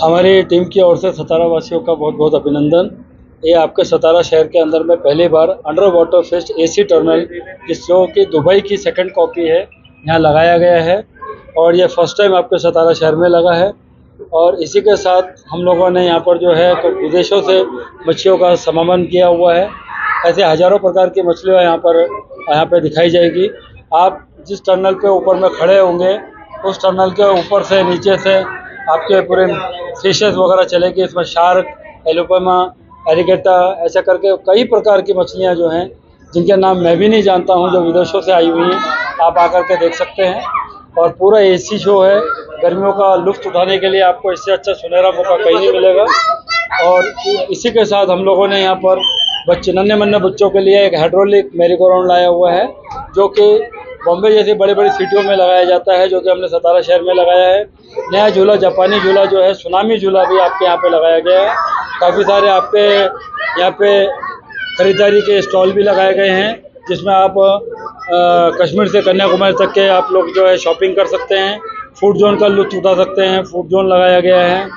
हमारी टीम की ओर से सतारा वासियों का बहुत बहुत अभिनंदन। ये आपके सतारा शहर के अंदर में पहली बार under water fest AC terminal जिस जो कि दुबई की सेकंड कॉपी है, यहाँ लगाया गया है और ये फ़र्स्ट टाइम आपके सतारा शहर में लगा है। और इसी के साथ हम लोगों ने यहाँ पर जो है विदेशों से मछलियों का समागम किया हुआ है। ऐसे हज़ारों प्रकार की मछलियाँ यहाँ पर यहाँ पर दिखाई जाएगी। आप जिस टनल पे ऊपर में खड़े होंगे, उस टनल के ऊपर से नीचे से आपके पूरे फिशेस वगैरह चलेगी इसमें शार्क एलोपमा एरिगेटा ऐसा करके कई प्रकार की मछलियाँ जो हैं, जिनके नाम मैं भी नहीं जानता हूँ, जो विदेशों से आई हुई हैं, आप आकर के देख सकते हैं। और पूरा एसी शो है, गर्मियों का लुफ्त उठाने के लिए आपको इससे अच्छा सुनहरा मौका कहीं नहीं मिलेगा। और इसी के साथ हम लोगों ने यहाँ पर बच्चे नन्हे मन्ने बच्चों के लिए एक हाइड्रोलिक मेरी लाया हुआ है, जो कि बॉम्बे जैसी बड़ी बड़ी सिटियों में लगाया जाता है, जो कि हमने सतारा शहर में लगाया है। नया झूला, जापानी झूला जो है, सुनामी झूला भी आपके यहाँ पे लगाया गया है। काफ़ी सारे आपके यहाँ पे खरीदारी के स्टॉल भी लगाए गए हैं, जिसमें आप कश्मीर से कन्याकुमारी तक के आप लोग जो है शॉपिंग कर सकते हैं। फ़ूड जोन का लुत्फ उठा सकते हैं, फ़ूड जोन लगाया गया है।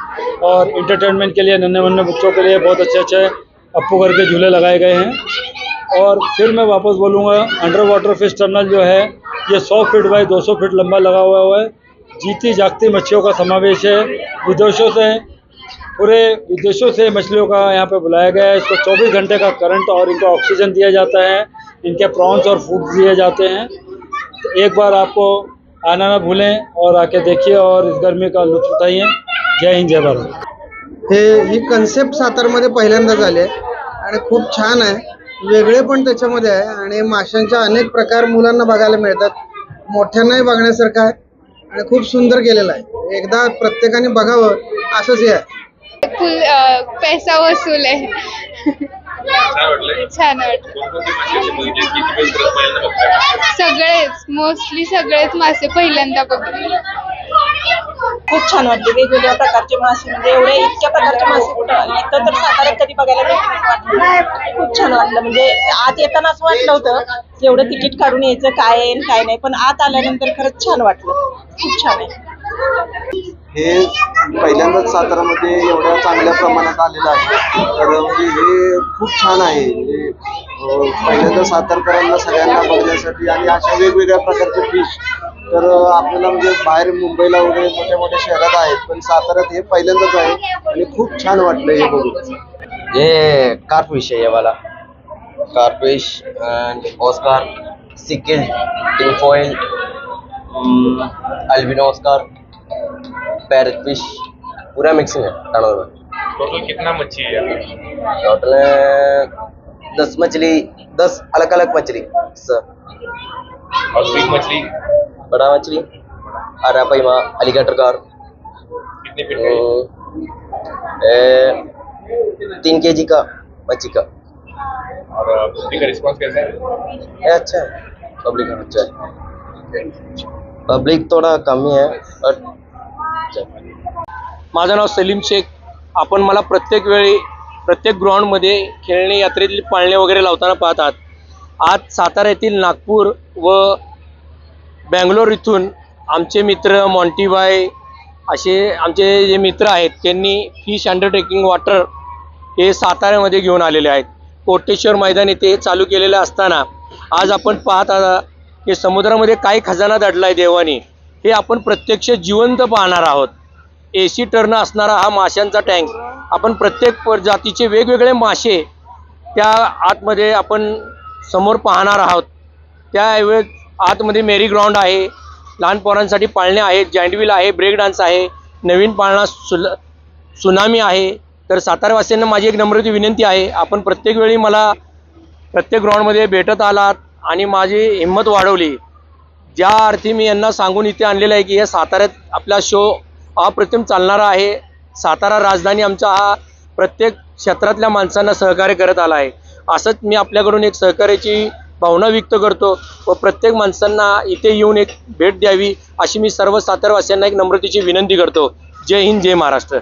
और इंटरटेनमेंट के लिए नन्हे मुन्ने बच्चों के लिए बहुत अच्छे अच्छे अप्पू करके झूले लगाए गए हैं। और फिर मैं वापस बोलूँगा अंडर वाटर फ़िश टनल जो है ये 100 फीट बाई 200 फीट लंबा लगा हुआ हुआ है। जीती जागती मच्छियों का समावेश है। विदेशों से, पूरे विदेशों से मछलियों का यहाँ पे बुलाया गया है। इसको 24 घंटे का करंट और इनको ऑक्सीजन दिया जाता है। इनके प्रॉन्स और फ़ूड दिए जाते हैं। तो एक बार आपको आना ना भूलें और आके देखिए और इस गर्मी का लुत्फ उठाइए। जय हिंद, जय भारत। हे, ही कन्सेप्ट सातारमध्ये पहिल्यांदा झाली आहे आणि खूप छान आहे. वेगळे पण त्याच्यामध्ये आहे आणि माशांच्या अनेक प्रकार मुलांना बघायला मिळतात. मोठ्यांनाही बघण्यासारखं आहे आणि खूप सुंदर केलेलं आहे. एकदा प्रत्येकाने बघावं असंच हे आहे. फुल पैसा वसूल आहे. छान वाटलं. सगळेच मोस्टली सगळेच मासे पहिल्यांदा बघ खूप छान वाटले. वेगवेगळ्या प्रकारचे मासे म्हणजे एवढे इतक्या प्रकारचे मासे कुठं इथं तर साताऱ्यात कधी बघायला वाटलं खूप छान वाटलं. म्हणजे आत येताना असं वाटलं होतं एवढं तिकीट काढून यायचं काय आहे काय नाही. पण आत आल्यानंतर खरंच छान वाटलं. खूप छान आहे. हे पहिल्यांदाच सातारामध्ये एवढ्या चांगल्या प्रमाणात आलेलं आहे. तर म्हणजे हे खूप छान आहे. म्हणजे पहिल्यांदा सातारकरांना सगळ्यांना बघण्यासाठी आणि अशा वेगवेगळ्या प्रकारचे फिश तर आपल्याला म्हणजे बाहेर मुंबईला वगैरे मोठ्या मोठ्या शहरात आहेत पण साताऱ्यात हे पहिल्यांदाच आहे आणि खूप छान वाटलं हे बघून. ये है ये वाला कार्पविश एंड ऑस्कार सिकिल अल्बिनो ऑस्कार पैरट फ़िश पूरा मिक्सिंग है टनल में टोटल कितना मच्छी है टोटल दस मछली दस अलग अलग मछली सर और बिग मछली? बड़ा मछली अरापैमा अलीगेटर कार कितने फीट का है? तीन के जी का मच्छी का। और पब्लिक का रिस्पांस कैसा है? अच्छा है। पब्लिक अच्छा है। पब्लिक थोड़ा कम ही है बट अच्छा माझं नाव सलीम शेख. आपण मला प्रत्येक वेळी प्रत्येक ग्राउंडमध्ये खेळणे यात्रेतील पाळणे वगैरे लावताना पाहतात. आज सातारा येथील नागपूर व बँगलोर इथून आमचे मित्र मॉन्टीबाय असे आमचे जे मित्र आहेत त्यांनी फिश अंडरटेकिंग वॉटर हे साताऱ्यामध्ये घेऊन आलेले आहेत. कोटेश्वर मैदान येथे चालू केलेलं असताना आज आपण पाहत आहात की समुद्रामध्ये काय खजाना दडला आहे देवाने हे आपण प्रत्यक्ष जिवंत पाहणार आहोत. ए सी टर्न असणारा हा माशांचा टँक. आपण प्रत्येक जातीचे वेगवेगळे मासे त्या आतमध्ये आपण समोर पाहणार आहोत. त्याऐवज आतमध्ये मेरी ग्राउंड आहे. लहान पोरांसाठी पाळणे आहेत. जॉईंटविल आहे. ब्रेक डान्स आहे. नवीन पाळणा सुल सुनामी आहे. तर सातारावासियांना माझी एक नम्रती विनंती आहे. आपण प्रत्येक वेळी मला प्रत्येक ग्राउंडमध्ये भेटत आलात आणि माझी हिंमत वाढवली. ज्या अर्थी मी यांना सांगून इथे आणलेलं आहे की या साताऱ्यात आपला शो अप्रतिम चालणारा आहे. सातारा राजधानी आमचा हा प्रत्येक क्षेत्रातल्या माणसांना सहकार्य करत आला आहे. असंच मी आपल्याकडून एक सहकार्याची भावना व्यक्त करतो व प्रत्येक माणसांना इथे येऊन एक भेट द्यावी अशी मी सर्व सातारवासियांना एक नम्रतेची विनंती करतो. जय हिंद जय महाराष्ट्र.